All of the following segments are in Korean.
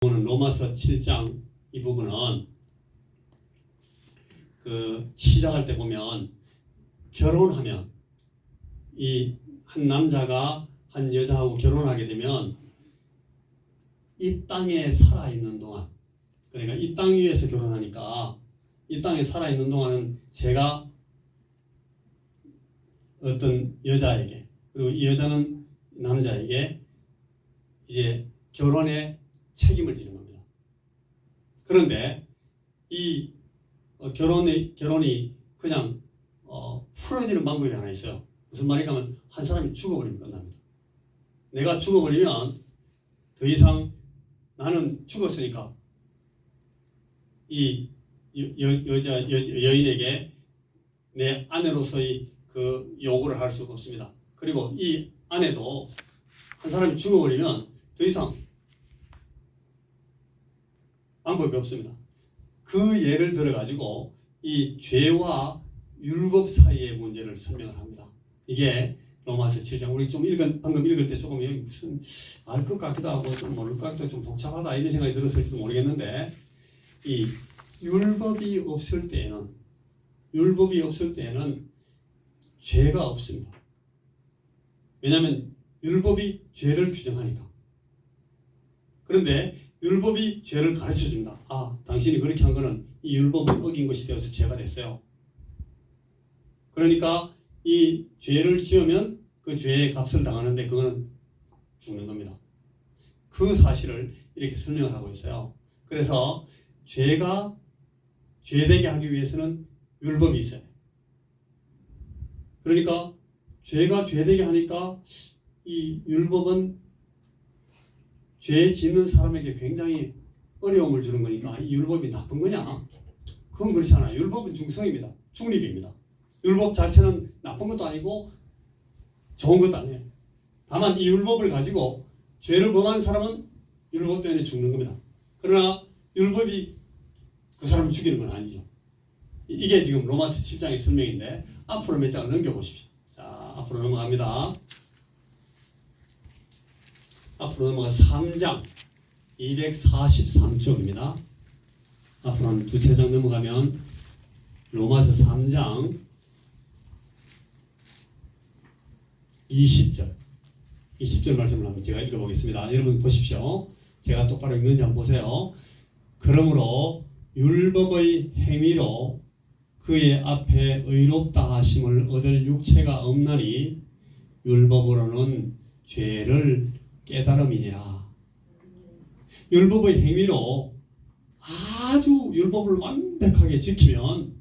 부분은 로마서 7장 이 부분은 그 시작할 때 보면 결혼하면 이 한 남자가 한 여자하고 결혼하게 되면 이 땅에 살아 있는 동안 그러니까 이 땅 위에서 결혼하니까 이 땅에 살아 있는 동안은 제가 어떤 여자에게 그리고 이 여자는 남자에게 이제 결혼의 책임을 지는 겁니다. 그런데 이 어, 결혼이 결혼이 그냥 어, 풀어지는 방법이 하나 있어요. 무슨 하면 한 사람이 죽어버리면 끝납니다. 내가 죽어버리면 더 이상 나는 죽었으니까 이 여, 여, 여자 여, 여인에게 내 아내로서의 그 요구를 할 수가 없습니다. 그리고 이 아내도 한 사람이 죽어버리면 더 이상 방법이 없습니다. 그 예를 들어 가지고 이 죄와 율법 사이의 문제를 설명을 합니다. 이게 로마서 7장 우리 좀 읽은 방금 읽을 때 조금 무슨 알 것 같기도 하고 좀 모를 것 같기도 하고 좀 복잡하다 이런 생각이 들었을지도 모르겠는데 이 율법이 없을 때에는 율법이 없을 때에는 죄가 없습니다. 왜냐하면 율법이 죄를 규정하니까. 그런데 율법이 죄를 가르쳐 줍니다. 아, 당신이 그렇게 한 거는 이 율법을 어긴 것이 되어서 죄가 됐어요. 그러니까 이 죄를 지으면 그 죄의 값을 당하는데 그거는 죽는 겁니다. 그 사실을 이렇게 설명을 하고 있어요. 그래서 죄가 죄되게 하기 위해서는 율법이 있어요. 그러니까 죄가 죄되게 하니까 이 율법은 죄 짓는 사람에게 굉장히 어려움을 주는 거니까 이 율법이 나쁜 거냐? 그건 그렇지 않아요. 율법은 중성입니다. 중립입니다. 율법 자체는 나쁜 것도 아니고 좋은 것도 아니에요. 다만 이 율법을 가지고 죄를 범하는 사람은 율법 때문에 죽는 겁니다. 그러나 율법이 그 사람을 죽이는 건 아니죠. 이게 지금 로마서 7장의 설명인데 앞으로 몇 장을 넘겨보십시오. 자, 앞으로 넘어갑니다. 앞으로 넘어가 3장 243쪽입니다. 앞으로 한 두세 장 넘어가면 로마서 3장 20절 20절 말씀을 한번 제가 읽어보겠습니다. 여러분 보십시오. 제가 똑바로 읽는지 보세요. 그러므로 율법의 행위로 그의 앞에 의롭다 하심을 얻을 육체가 없나니 율법으로는 죄를 깨달음이니라. 율법의 행위로 아주 율법을 완벽하게 지키면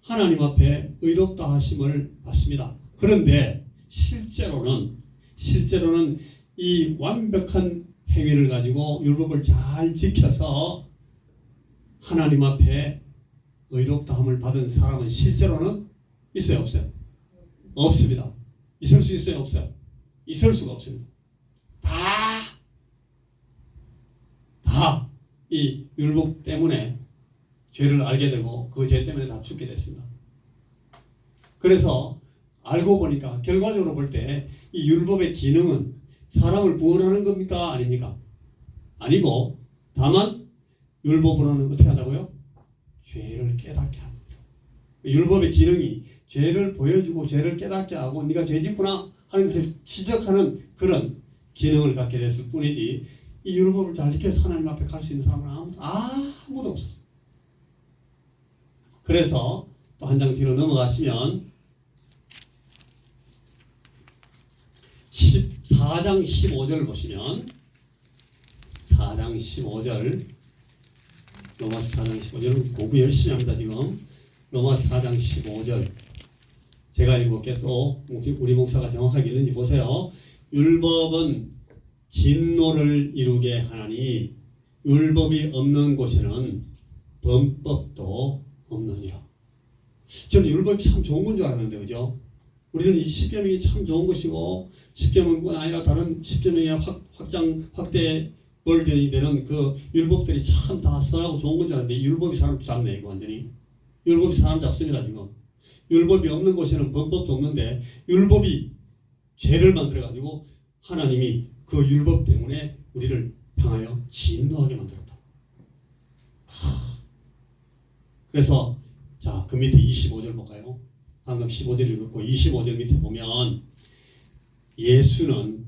하나님 앞에 의롭다 하심을 받습니다. 그런데 실제로는 실제로는 이 완벽한 행위를 가지고 율법을 잘 지켜서 하나님 앞에 의롭다함을 받은 사람은 실제로는 있어요 없어요? 없습니다. 있을 수 있어요 없어요? 있을 수가 없습니다. 다, 다 이 율법 때문에 죄를 알게 되고 그 죄 때문에 다 죽게 됐습니다. 그래서 알고 보니까 결과적으로 볼 때 이 율법의 기능은 사람을 구원하는 겁니까? 아닙니까? 아니고 다만 율법으로는 어떻게 한다고요? 죄를 깨닫게 합니다. 율법의 기능이 죄를 보여주고 죄를 깨닫게 하고 네가 죄 짓구나 하는 것을 지적하는 그런 기능을 갖게 됐을 뿐이지 이 율법을 잘 지켜서 하나님 앞에 갈 수 있는 사람은 아무도, 아무도 없었어. 그래서 또 한 장 뒤로 넘어가시면 14장 15절 보시면 4장 15절 로마서 4장 15절 공부 열심히 합니다 지금. 로마서 4장 15절. 제가 읽을게 또 우리 목사가 정확하게 읽는지 보세요. 율법은 진노를 이루게 하나니 율법이 없는 곳에는 범법도 없느니라. 저는 율법이 참 좋은 건 줄 알았는데 그죠? 우리는 이 십계명이 참 좋은 것이고 십계명뿐 아니라 다른 십계명의 확, 확장 확대 버전이 되는 그 율법들이 참 다 선하고 좋은 건 줄 알았는데 율법이 사람 잡네 이거 완전히. 율법이 사람 잡습니다 지금. 율법이 없는 곳에는 법법도 없는데 율법이 죄를 만들어 가지고 하나님이 그 율법 때문에 우리를 향하여 진노하게 만들었다. 하. 그래서 자, 그 밑에 25절 볼까요? 방금 15절 읽었고 25절 밑에 보면 예수는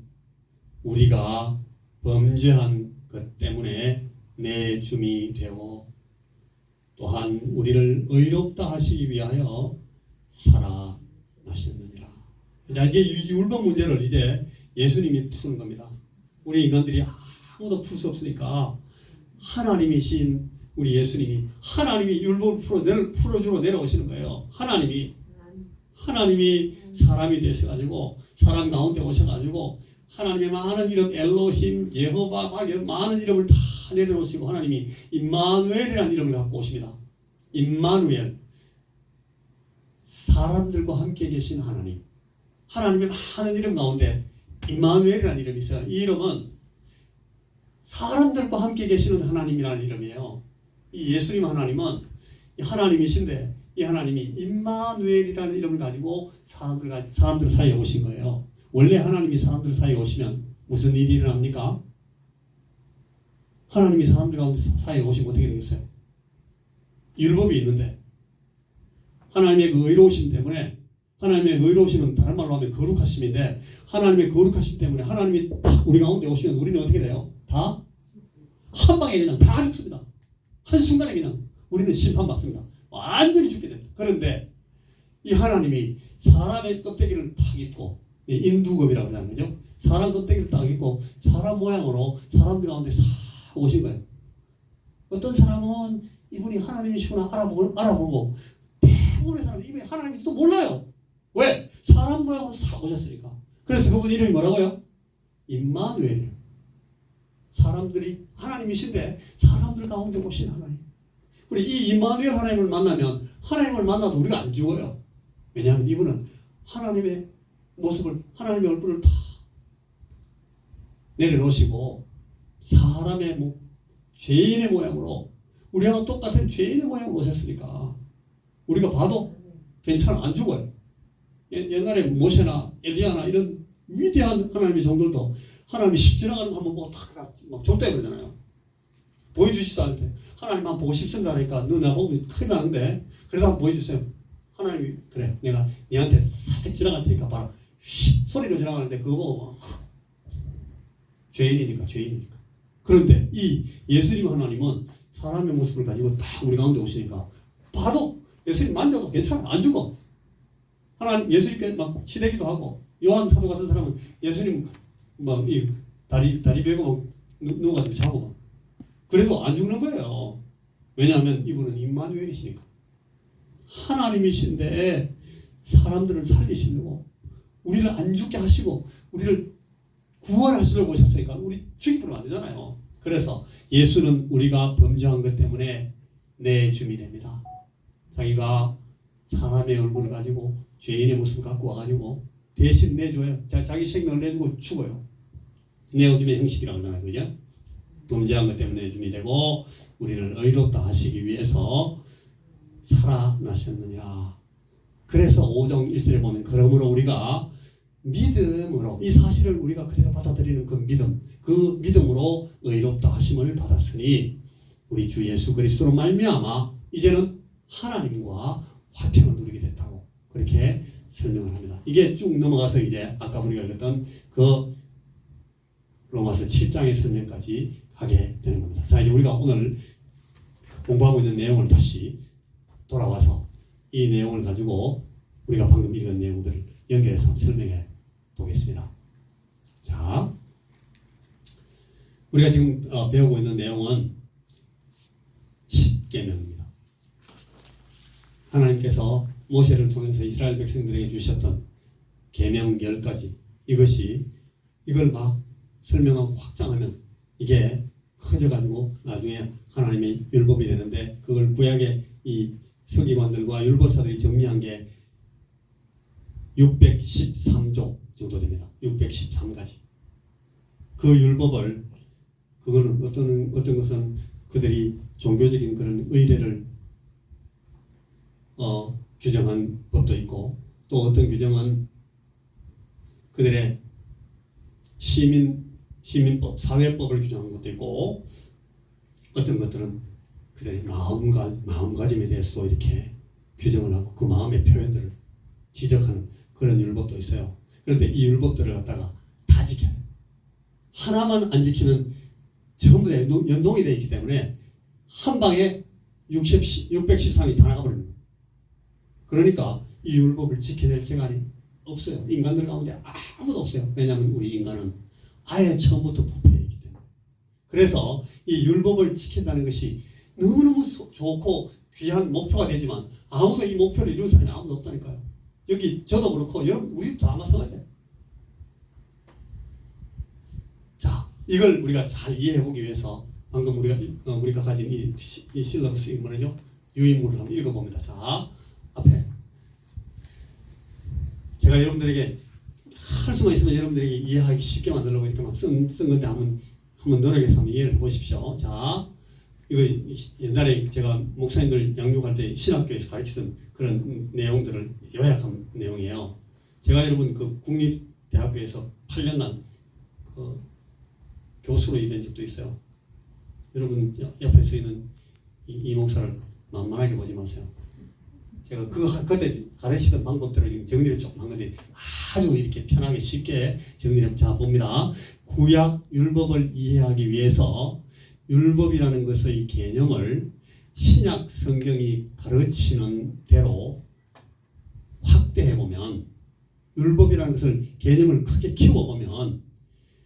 우리가 범죄한 것 때문에 내 줌이 되고 또한 우리를 의롭다 하시기 위하여 살아나셨느니라. 자, 이제 이 율법 문제를 이제 예수님이 푸는 겁니다. 우리 인간들이 아무도 풀 수 없으니까 하나님이신 우리 예수님이 하나님이 율법을 풀어 내려 풀어주러 내려오시는 거예요. 하나님이 하나님이 사람이 되셔가지고 사람 가운데 오셔가지고 하나님의 많은 이름 엘로힘 예호바 많은 이름을 다 내려놓으시고 하나님이 임마누엘이라는 이름을 갖고 오십니다. 임마누엘 사람들과 함께 계신 하나님 하나님의 많은 이름 가운데 임마누엘이라는 이름이 있어요. 이 이름은 사람들과 함께 계시는 하나님이라는 이름이에요. 이 예수님 하나님은 이 하나님이신데 이 하나님이 임마누엘이라는 이름을 가지고 사람들 사람들 사이에 오신 거예요. 원래 하나님이 사람들 사이에 오시면 무슨 일이 일어납니까? 하나님이 사람들 가운데 사이에 오시면 어떻게 되겠어요? 율법이 있는데 하나님의 그 의로우심 때문에 하나님의 의로우심은 다른 말로 하면 거룩하심인데 하나님의 거룩하심 때문에 하나님이 딱 우리 가운데 오시면 우리는 어떻게 돼요? 다 한 방에 그냥 다 죽습니다. 한순간에 그냥 우리는 심판받습니다. 완전히 죽게 됩니다. 그런데 이 하나님이 사람의 껍데기를 탁 입고 예, 인두급이라고 하는 거죠. 사람 껍데기를 딱 입고 사람 모양으로 사람들 가운데 싹 오신 거예요. 어떤 사람은 이분이 하나님이시구나 알아보고, 알아보고 대부분의 사람은 이분이 하나님인지도 몰라요. 왜? 사람 모양으로 싹 오셨으니까. 그래서 그분 이름이 뭐라고요? 임마누엘. 사람들이 하나님이신데 사람들 가운데 오신 하나님. 우리 이 임마누엘 하나님을 만나면 하나님을 만나도 우리가 안 죽어요. 왜냐하면 이분은 하나님의 모습을 하나님의 얼굴을 다 내려놓으시고 사람의 뭐 죄인의 모양으로 우리와 똑같은 죄인의 모양으로 오셨으니까 우리가 봐도 괜찮아 안 죽어요. 옛- 옛날에 모세나 엘리야나 이런 위대한 하나님의 종들도 하나님이 씩 지나 가는 거 한번 보고 탁막 좁다 그러잖아요. 보여주시도 않을 때 하나님 한번 보고 싶습니다 하니까 너 나 보면 큰일 나는데 그래도 한번 보여주세요. 하나님이 그래 내가 니한테 살짝 지나갈 테니까 봐라. 휙 소리로 지나가는데 그거 보고 막 죄인이니까 죄인이니까. 그런데 이 예수님 하나님은 사람의 모습을 가지고 딱 우리 가운데 오시니까 봐도 예수님 만져도 괜찮아 안 죽어. 하나님 예수님께 막 치대기도 하고 요한 사도 같은 사람은 예수님 막 이 다리 다리 베고 누워가지고 자고 막 그래도 안 죽는 거예요. 왜냐하면 이분은 임마누엘이시니까 하나님이신데 사람들을 살리시려고 우리를 안 죽게 하시고 우리를 구원하시려고 오셨으니까 우리 죽이면 안 되잖아요. 그래서 예수는 우리가 범죄한 것 때문에 내 주이 됩니다. 자기가 사람의 얼굴을 가지고 죄인의 모습을 갖고 와가지고 대신 내줘요. 자, 자기 생명을 내주고 죽어요. 내어줌의 형식이라고 하잖아요. 그죠? 범죄한 것 때문에 내줌이 되고 우리를 의롭다 하시기 위해서 살아나셨느니라. 그래서 5정 1절에 보면 그러므로 우리가 믿음으로 이 사실을 우리가 그대로 받아들이는 그 믿음 그 믿음으로 의롭다 하심을 받았으니 우리 주 예수 그리스도로 말미암아 이제는 하나님과 화평을 누리게 됐다고 그렇게 설명을 합니다. 이게 쭉 넘어가서 이제 아까 우리가 읽었던 그 로마서 7장의 설명까지 하게 되는 겁니다. 자 이제 우리가 오늘 공부하고 있는 내용을 다시 돌아와서 이 내용을 가지고 우리가 방금 읽은 내용들을 연결해서 설명해 보겠습니다. 자, 우리가 지금 어, 배우고 있는 내용은 10계명입니다. 하나님께서 모세를 통해서 이스라엘 백성들에게 주셨던 계명 10가지 이것이 이걸 막 설명하고 확장하면 이게 커져가지고 나중에 하나님의 율법이 되는데 그걸 구약의 이 서기관들과 율법사들이 정리한 게 613조 정도 됩니다. 613가지. 그 율법을 그거는 어떤 어떤 것은 그들이 종교적인 그런 의례를 어, 규정한 법도 있고 또 어떤 규정은 그들의 시민 시민법, 사회법을 규정한 것도 있고 어떤 것들은 그들의 마음가, 마음가짐에 대해서도 이렇게 규정을 하고 그 마음의 표현들을 지적하는 그런 율법도 있어요. 그런데 이 율법들을 갖다가 다 지켜야 돼요. 하나만 안 지키면 전부 다 연동, 연동이 되어 있기 때문에 한 방에 60, 613이 다 거예요. 그러니까 이 율법을 지켜낼 재간이 없어요. 인간들 가운데 아무도 없어요. 왜냐하면 우리 인간은 아예 처음부터 부패이기 때문에. 그래서 이 율법을 지킨다는 것이 너무너무 소- 좋고 귀한 목표가 되지만 아무도 이 목표를 이룬 사람이 아무도 없다니까요. 여기 저도 그렇고 여러분 우리도 다 마찬가지예요. 자, 이걸 우리가 잘 이해해 보기 위해서 방금 우리가 어, 우리가 가진 이, 시- 이 실러스 이 뭐죠? 유인물을 한번 읽어봅니다. 자, 앞에 제가 여러분들에게 할 수만 있으면 여러분들에게 이해하기 쉽게 만들려고 이렇게 막 쓴 쓴 건데 한번 한번 노력해서 한번 이해를 해보십시오. 자, 이거 옛날에 제가 목사님들 양육할 때 신학교에서 가르치던 그런 내용들을 요약한 내용이에요. 제가 여러분 그 국립대학교에서 8년간 그 교수로 일한 적도 있어요. 여러분 옆- 옆에 서 있는 이, 이 목사를 만만하게 보지 마세요. 제가 그 하- 그때 가르치던 방법들을 정리를 조금 한 건데 아주 이렇게 편하게 쉽게 정리를 자 봅니다. 구약 율법을 이해하기 위해서 율법이라는 것의 개념을 신약 성경이 가르치는 대로 확대해 보면 율법이라는 것을 개념을 크게 키워 보면